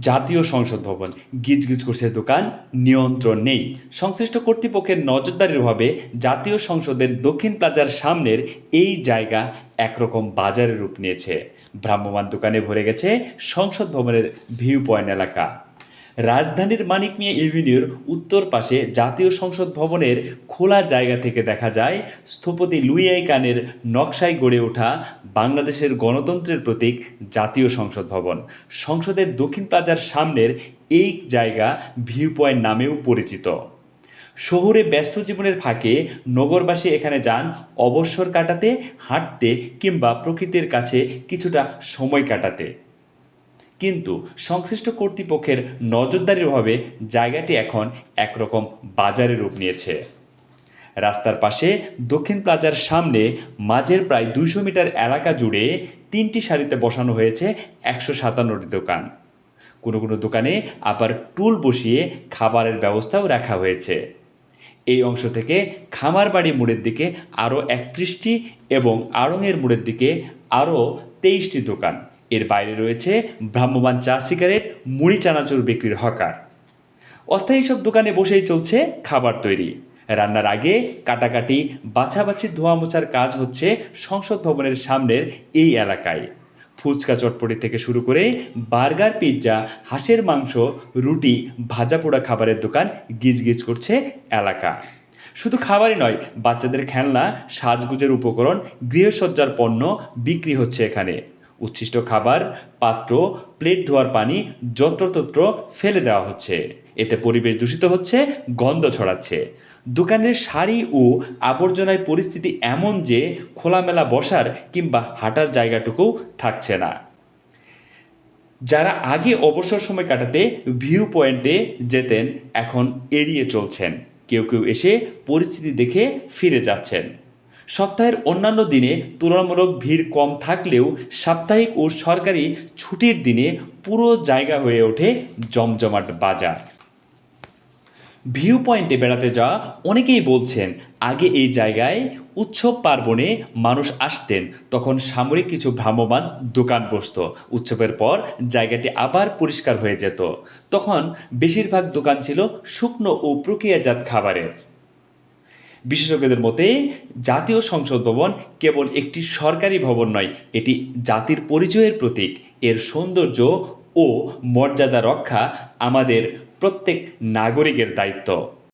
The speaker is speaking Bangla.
জাতীয় সংসদ ভবন। গিজগিজ করছে দোকান, নিয়ন্ত্রণ নেই। সংশ্লিষ্ট কর্তৃপক্ষের নজরদারির অভাবে জাতীয় সংসদের দক্ষিণ প্লাজার সামনের এই জায়গা একরকম বাজারের রূপ নিয়েছে। ভ্রাম্যমান দোকানে ভরে গেছে সংসদ ভবনের ভিউ পয়েন্ট এলাকা। রাজধানীর মানিক মিয়া এভিনিউর উত্তর পাশে জাতীয় সংসদ ভবনের খোলা জায়গা থেকে দেখা যায় স্থপতি লুইয়াই কানের নকশায় গড়ে ওঠা বাংলাদেশের গণতন্ত্রের প্রতীক জাতীয় সংসদ ভবন। সংসদের দক্ষিণ প্লাজার সামনের এই জায়গা ভিউ পয়েন্ট নামেও পরিচিত। শহুরে ব্যস্ত জীবনের ফাঁকে নগরবাসী এখানে যান অবসর কাটাতে, হাঁটতে কিংবা প্রকৃতির কাছে কিছুটা সময় কাটাতে। কিন্তু সংশ্লিষ্ট কর্তৃপক্ষের নজরদারির অভাবে জায়গাটি এখন একরকম বাজারের রূপ নিয়েছে। রাস্তার পাশে দক্ষিণ প্লাজার সামনে মাঝের প্রায় দুইশো মিটার এলাকা জুড়ে তিনটি সারিতে বসানো হয়েছে একশো সাতান্নটি দোকান। কোনো কোনো দোকানে আবার টুল বসিয়ে খাবারের ব্যবস্থাও রাখা হয়েছে। এই অংশ থেকে খামার খামারবাড়ি মোড়ের দিকে আরও একত্রিশটি এবং আড়ংয়ের মোড়ের দিকে আরও তেইশটি দোকান। এর বাইরে রয়েছে ভ্রাম্যমাণ চা সিগারেট, মুড়ি, চানাচুর বিক্রির হকার। অস্থায়ী সব দোকানে বসেই চলছে খাবার তৈরি। রান্নার আগে কাটাকাটি বাছাবাছি ধোয়া মোছার কাজ হচ্ছে সংসদ ভবনের সামনের এই এলাকায়। ফুচকা চটপটি থেকে শুরু করে বার্গার, পিৎজা, হাঁসের মাংস, রুটি, ভাজা পোড়া খাবারের দোকান গিজগিজ করছে এলাকা। শুধু খাবারই নয়, বাচ্চাদের খেলনা, সাজগুজের উপকরণ, গৃহসজ্জার পণ্য বিক্রি হচ্ছে এখানে। উচ্ছিষ্ট খাবার, পাত্র, প্লেট ধোয়ার পানি, যত্রতত্র ফেলে দেওয়া হচ্ছে। এতে পরিবেশ দূষিত হচ্ছে, গন্ধ ছড়াচ্ছে। দোকানের শাড়ি ও আবর্জনায় পরিস্থিতি এমন যে খোলামেলা বসার কিংবা হাঁটার জায়গাটুকুও থাকছে না। যারা আগে অবসর সময় কাটাতে ভিউ পয়েন্টে যেতেন, এখন এড়িয়ে চলছেন। কেউ কেউ এসে পরিস্থিতি দেখে ফিরে যাচ্ছেন। সপ্তাহের অন্যান্য দিনে তুলনামূলক ভিড় কম থাকলেও সাপ্তাহিক ও সরকারি ছুটির দিনে পুরো জায়গা হয়ে ওঠে জমজমাট বাজার। ভিউ পয়েন্টে বেড়াতে যাওয়া অনেকেই বলছেন, আগে এই জায়গায় উৎসব পার্বণে মানুষ আসতেন, তখন সামরিক কিছু ভ্রাম্যমান দোকান বসত। উৎসবের পর জায়গাটি আবার পরিষ্কার হয়ে যেত। তখন বেশিরভাগ দোকান ছিল শুকনো ও প্রক্রিয়াজাত খাবারের। বিশেষজ্ঞদের মতে জাতীয় সংসদ ভবন কেবল একটি সরকারি ভবন নয়, এটি জাতির পরিচয়ের প্রতীক। এর সৌন্দর্য ও মর্যাদা রক্ষা আমাদের প্রত্যেক নাগরিকের দায়িত্ব।